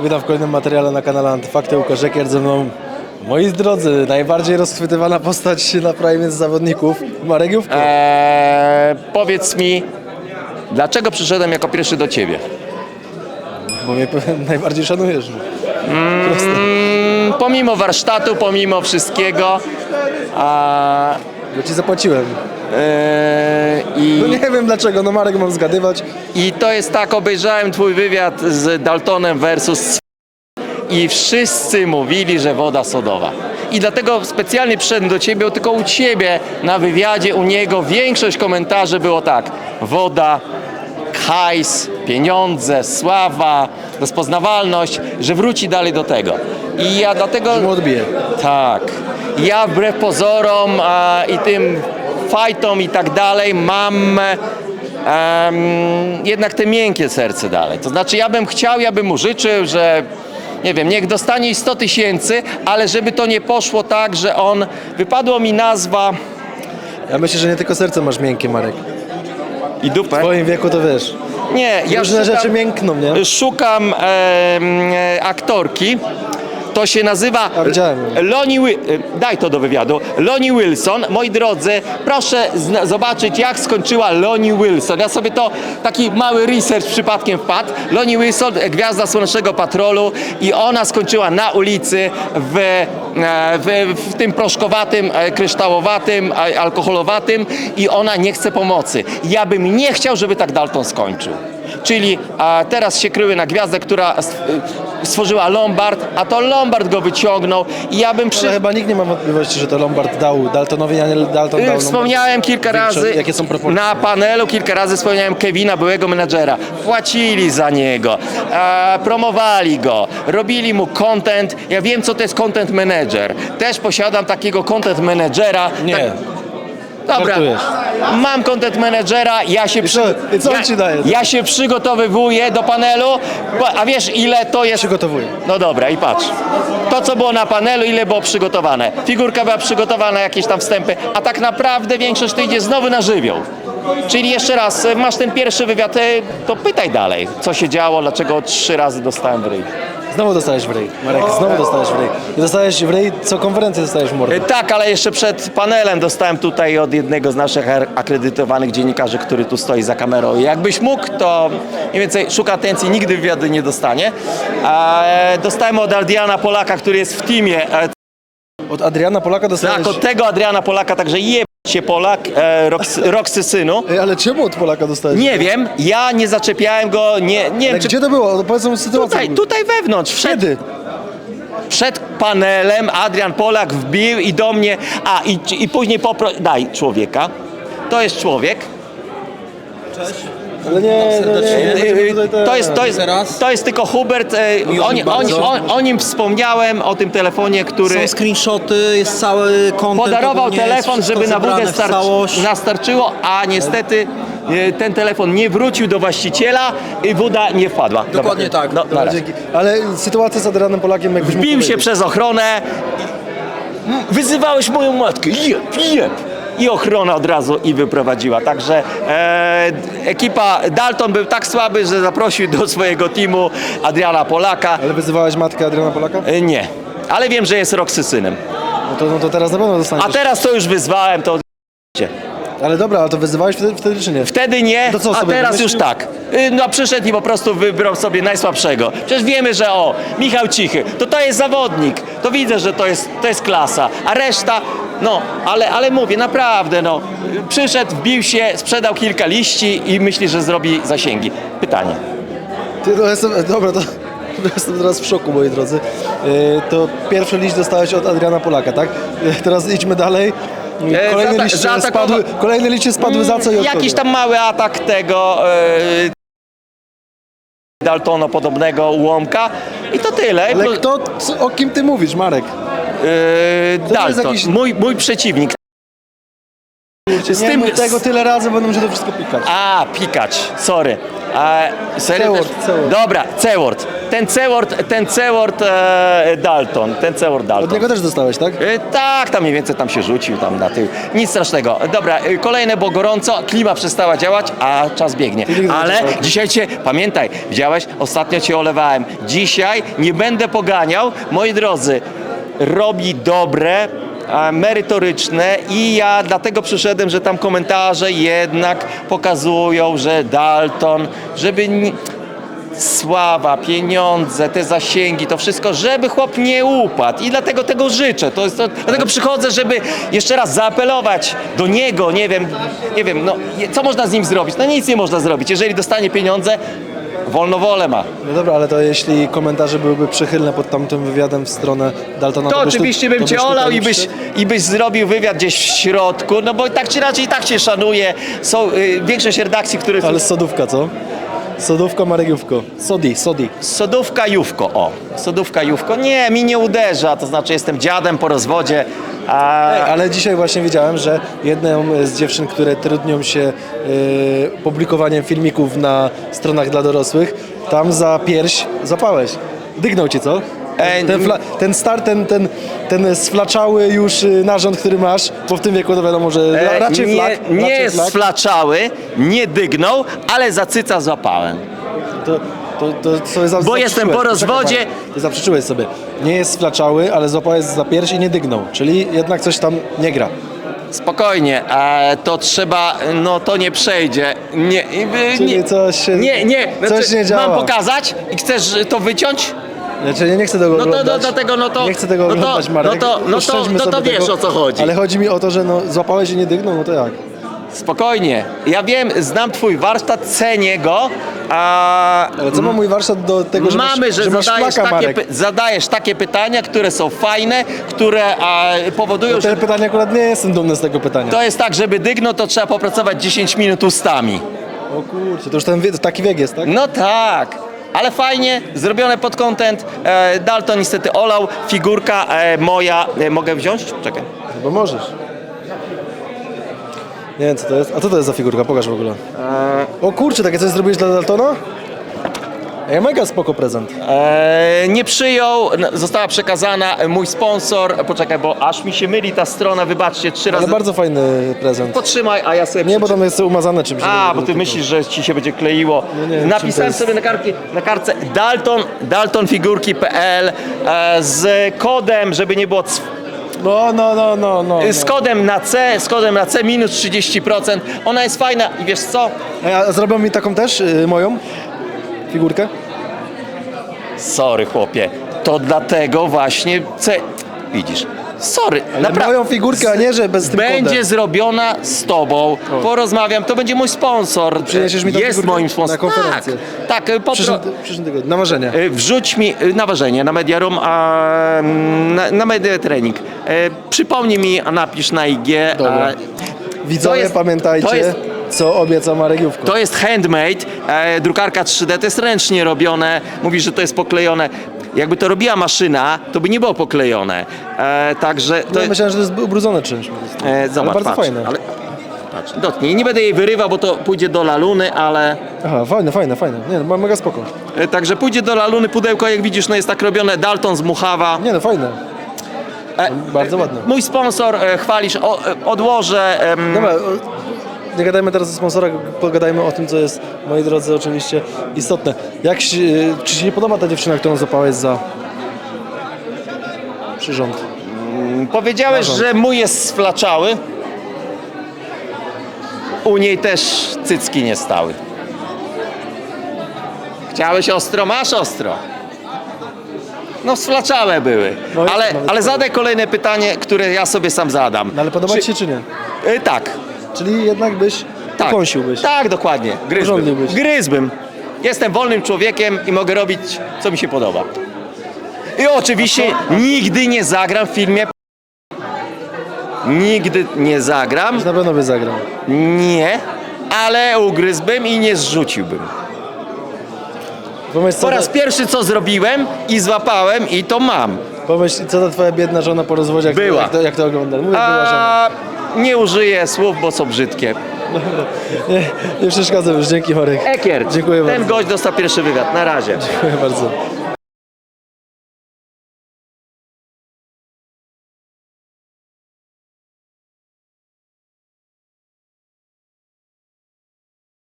Witam w kolejnym materiale na kanale Antyfakty. Łukasz Ekier ze mną. Moi drodzy, najbardziej rozchwytywana postać na Prime z zawodników. Marek Jówko. Eee, powiedz mi, dlaczego przyszedłem jako pierwszy do ciebie? Bo mnie najbardziej szanujesz. Proste. Mm, pomimo warsztatu, pomimo wszystkiego. A, Bo ci zapłaciłem. Eee, i, No nie wiem dlaczego, no Marek mam zgadywać. I to jest tak, obejrzałem twój wywiad z Daltonem versus i wszyscy mówili, że woda sodowa. I dlatego specjalnie przyszedłem do ciebie, bo tylko u ciebie na wywiadzie, u niego większość komentarzy było tak. Woda, hajs, pieniądze, sława, rozpoznawalność, że wróci dalej do tego. I ja dlatego... Mu odbije. Tak. Ja wbrew pozorom a, i tym fajtom i tak dalej mam em, jednak te miękkie serce dalej. To znaczy ja bym chciał, ja bym mu życzył, że nie wiem, niech dostanie i 100 tysięcy, ale żeby to nie poszło tak, że on, wypadło mi nazwa Ja myślę, że nie tylko serce masz miękkie, Marek. i W dupę. twoim wieku to wiesz. Nie, ja Różne szukam- rzeczy miękną, nie? Szukam em, e, aktorki. To się nazywa. Loni e, Daj to do wywiadu. Loni Wilson. Moi drodzy, proszę zobaczyć, jak skończyła Loni Wilson. Ja sobie to taki mały research przypadkiem wpadł. Loni Wilson, gwiazda Słonecznego Patrolu i ona skończyła na ulicy w, e, w, w tym proszkowatym, e, kryształowatym, alkoholowatym i ona nie chce pomocy. Ja bym nie chciał, żeby tak Dalton skończył. Czyli a teraz się kryły na gwiazdę, która y, stworzyła Lombard, a to Lombard go wyciągnął i ja bym przy... Ale chyba nikt nie ma wątpliwości, że to Lombard dał Daltonowi, a nie Dalton dał Y, Lombard. Wspomniałem kilka Większość- razy Jakie są proporcje? na panelu, kilka razy wspomniałem Kevina, byłego menadżera. Płacili za niego, e, promowali go, robili mu content. Ja wiem, co to jest content manager. Też posiadam takiego content managera. Nie. Tak, dobra, Żartujesz. mam content managera, ja się, co- i co on ja, ci daje? ja się przygotowywuję do panelu, a wiesz ile to jest Przygotowuję. no dobra, i patrz. To, co było na panelu, ile było przygotowane. Figurka była przygotowana, jakieś tam wstępy, a tak naprawdę większość to idzie znowu na żywioł. Czyli jeszcze raz, e, masz ten pierwszy wywiad, e, to pytaj dalej, co się działo, dlaczego trzy razy dostałem w ryj. Znowu dostałeś w ryj, Marek, znowu dostałeś w ryj. I dostałeś w ryj, co konferencję dostałeś w mordę. E, Tak, ale jeszcze przed panelem dostałem tutaj od jednego z naszych ar- akredytowanych dziennikarzy, który tu stoi za kamerą. Jakbyś mógł, to mniej więcej szuka atencji, nigdy wywiadu nie dostanie. E, dostałem od Adriana Polaka, który jest w teamie e, Od Adriana Polaka dostałeś... Tak, od tego Adriana Polaka, także jeb się Polak, e, Rox, Roxy synu. Ej, ale czemu od Polaka dostałeś? Nie wiem, ja nie zaczepiałem go, nie, nie Ale wiem, czy gdzie to było? Powiedz mi sytuację. tutaj, tutaj wewnątrz, wszedł, Kiedy? przed panelem Adrian Polak wbił i do mnie, a i, i później popro... daj człowieka, to jest człowiek, Ale nie, no nie, nie, nie, nie, tutaj te- to jest, to jest, Teraz? to jest tylko Hubert, e, Miło o, mi ni- o, ni- bardzo. o, o nim wspomniałem, o tym telefonie, który... Są screenshoty, jest cały kontent. Podarował telefon, żeby na w starczy, nastarczyło, a niestety e, ten telefon nie wrócił do właściciela i woda nie wpadła. Dokładnie tak. No, na Dobra, razie. dzięki. Ale sytuacja z Adrianem Polakiem, jakbyś mógł się powiedzieć. przez ochronę. Mm, Wyzywałeś moją matkę. Jeb, jeb. I ochrona od razu i wyprowadziła. Także e, ekipa Dalton był tak słaby, że zaprosił do swojego teamu Adriana Polaka. Ale wyzywałeś matkę Adriana Polaka? E, nie. Ale wiem, że jest Roxy synem. No to, no to teraz na pewno dostaniesz. A teraz to już wyzwałem, to Ale dobra, ale to wyzywałeś wtedy, wtedy czy nie? Wtedy nie, To co a sobie teraz wymyślił? już tak. Y, No przyszedł i po prostu wybrał sobie najsłabszego. Przecież wiemy, że o, Michał Cichy, to to jest zawodnik. To widzę, że to jest, to jest klasa. A reszta, no, ale, ale mówię, naprawdę, no. Przyszedł, wbił się, sprzedał kilka liści i myśli, że zrobi zasięgi. Pytanie. Ty, no jestem, dobra, to jestem teraz w szoku, moi drodzy. Yy, to pierwszy liść dostałeś od Adriana Polaka, tak? Yy, teraz idźmy dalej. Yy, E, Kolejne zaata- liście zaatakowa- spadły, kolejne liście spadły za co i od Jakiś kogo? tam mały atak tego e, Daltono podobnego ułomka i to tyle. Ale Plus- kto, co, o kim ty mówisz, Marek? Yy, To jest Dalton, jakiś- mój, mój przeciwnik. Kurczę, Z nie tym- mów tego tyle razy, będę musiał to wszystko pikać. A, pikacz, sorry. E, serio C-word, też- C-word. Dobra, C-word. ten Ceword, ten Ceword e, Dalton, ten Ceword Od Dalton. niego też dostałeś, tak? E, Tak, tam mniej więcej tam się rzucił tam na tył. Nic strasznego. Dobra, e, kolejne, bo gorąco, klima przestała działać, a czas biegnie. nigdy nie Ale dzisiaj cię, pamiętaj, widziałeś, ostatnio cię olewałem. Dzisiaj nie będę poganiał. Moi drodzy, robi dobre, merytoryczne i ja dlatego przyszedłem, że tam komentarze jednak pokazują, że Dalton, żeby... Sława, pieniądze, te zasięgi, to wszystko, żeby chłop nie upadł. I dlatego tego życzę. To jest to, dlatego przychodzę, żeby jeszcze raz zaapelować do niego, nie wiem, nie wiem, no, co można z nim zrobić? No nic nie można zrobić. Jeżeli dostanie pieniądze, wolno wolę ma. No dobra, ale to jeśli komentarze byłyby przychylne pod tamtym wywiadem w stronę Daltona, To byś tu- oczywiście bym to cię byś olał tutaj i byś, i byś zrobił wywiad gdzieś w środku, no bo tak czy raczej i tak się szanuje. Są y, większość redakcji, które są Ale sodówka, co? Sodówka, Maregiówko. Sodi, sodi. Sodówka Jówko, o. Sodówka Jówko. Nie, mi nie uderza, to znaczy jestem dziadem po rozwodzie. A... Ej, ale dzisiaj właśnie widziałem, że jedną z dziewczyn, które trudnią się e, publikowaniem filmików na stronach dla dorosłych, tam za pierś zapałeś. Dygnął cię, co? Ej, Ten, fla, ten star, ten, ten, ten sflaczały już y, narząd, który masz, bo w tym wieku to wiadomo, że E, raczej nie, flak. nie raczej jest flak. sflaczały, nie dygnął, ale za cyca złapałem. To, to, to sobie za, Bo jestem po zaprzeczyłeś. rozwodzie. Ty zaprzeczyłeś sobie. Nie jest sflaczały, ale złapałeś za pierś i nie dygnął. Czyli jednak coś tam nie gra. Spokojnie, e, to trzeba, no to nie przejdzie. Nie, y, Czyli nie, coś się- nie, nie. coś nie działa. Mam pokazać i chcesz to wyciąć? Znaczy, ja nie chcę tego No to- oglądać. no dlatego, no to- Nie chcę tego no to- oglądać, Marek. no to- no to- Oszczędźmy no to sobie wiesz, tego. o co chodzi. Ale chodzi mi o to, że no, złapałeś i nie dygnął, no to jak? Spokojnie. Ja wiem, znam twój warsztat, cenię go, a Ale co ma mój warsztat do tego, że Mamy, masz, że, że masz zadajesz, takie, Marek? py- zadajesz takie pytania, które są fajne, które a, powodują, No że Te pytania akurat nie jestem dumny z tego pytania. to jest tak, żeby dygnął, to trzeba popracować 10 minut ustami. O kurczę, to już ten taki wiek jest, tak? No tak. Ale fajnie, zrobione pod content. E, Dalton niestety olał, figurka e, moja. E, mogę wziąć? Czekaj. Bo możesz. Nie wiem co to jest. A co to jest za figurka? Pokaż w ogóle. O kurczę, takie coś zrobiłeś dla Daltona? Ej, mega spoko prezent. E, nie przyjął, n- została przekazana e, mój sponsor. Poczekaj, bo aż mi się myli ta strona, wybaczcie, trzy Ale razy. bardzo fajny prezent. Potrzymaj, a ja sobie Nie, bo tam jest umazane czymś. A, bo ty myślisz, że ci się będzie kleiło. Nie, nie wiem, czym to Napisałem jest. sobie na, kartki, na kartce Dalton, daltonfigurki.pl e, z kodem, żeby nie było No, no, no, no, no. z kodem na C, z kodem na C minus 30%. Ona jest fajna i wiesz co? A zrobią mi taką też, y, moją figurkę? Sorry chłopie, to dlatego właśnie C... Widzisz, sorry, Ale napra- moją figurkę, a nie, że bez tym Będzie kodem. zrobiona z tobą. Porozmawiam, to będzie mój sponsor. Przyniesiesz mi tą Jest figurkę moim na sponsorem. konferencję? Tak, tak, W potro... przyszłym, w przyszłym tygodniu. Na marzenie. E, Wrzuć mi e, na ważenie, na Mediaroom, a mm, na, na Media Training. E, przypomnij mi, a napisz na IG. Dobra. A, Widzowie, jest- pamiętajcie, to jest- co obieca Marek Jówko. to jest handmade, e, drukarka 3D, to jest ręcznie robione. Mówisz, że to jest poklejone. Jakby to robiła maszyna, to by nie było poklejone. E, także to Ja myślałem, że to jest ubrudzone czymś. e, zobacz, Ale bardzo patrz, fajne. Ale, patrz, dotknij. Nie będę jej wyrywał, bo to pójdzie do laluny, ale... Aha, fajne, fajne, fajne. Nie, no, mega spoko. E, także pójdzie do laluny, pudełko, jak widzisz, no jest tak robione. Dalton z Muchawa. Nie no, fajne. E, Bardzo ładne. Mój sponsor, e, chwalisz, o, e, odłożę. em, Dobra, o, nie gadajmy teraz o sponsorach, pogadajmy o tym, co jest, moi drodzy, oczywiście istotne. Jak się, czy Ci nie podoba ta dziewczyna, którą zapałeś za przyrząd? Powiedziałeś, Zarząd. że mój jest sflaczały. U niej też cycki nie stały. Chciałeś ostro, masz ostro. No sflaczałe były. No ale, nawet ale zadaj kolejne pytanie, które ja sobie sam zadam. No ale podoba Ci się czy nie? Y, tak. Czyli jednak byś Tak. pokąsiłbyś. Tak, dokładnie. Byś. Gryzbym. Jestem wolnym człowiekiem i mogę robić, co mi się podoba. I oczywiście nigdy nie zagram w filmie. Nigdy nie zagram. Na pewno by zagrał. Nie, ale ugryzłbym i nie zrzuciłbym. Pomyśl, Po raz pierwszy co zrobiłem i złapałem i to mam. Pomyśl, co ta Twoja biedna żona po rozwodzie, jak, Była. jak, to, jak to ogląda. Mówię, była żona. A nie użyję słów, bo są brzydkie. Nie, nie przeszkadzam już, dzięki Marek. Ekier, Dziękuję ten bardzo. gość dostał pierwszy wywiad. Na razie. Dziękuję bardzo.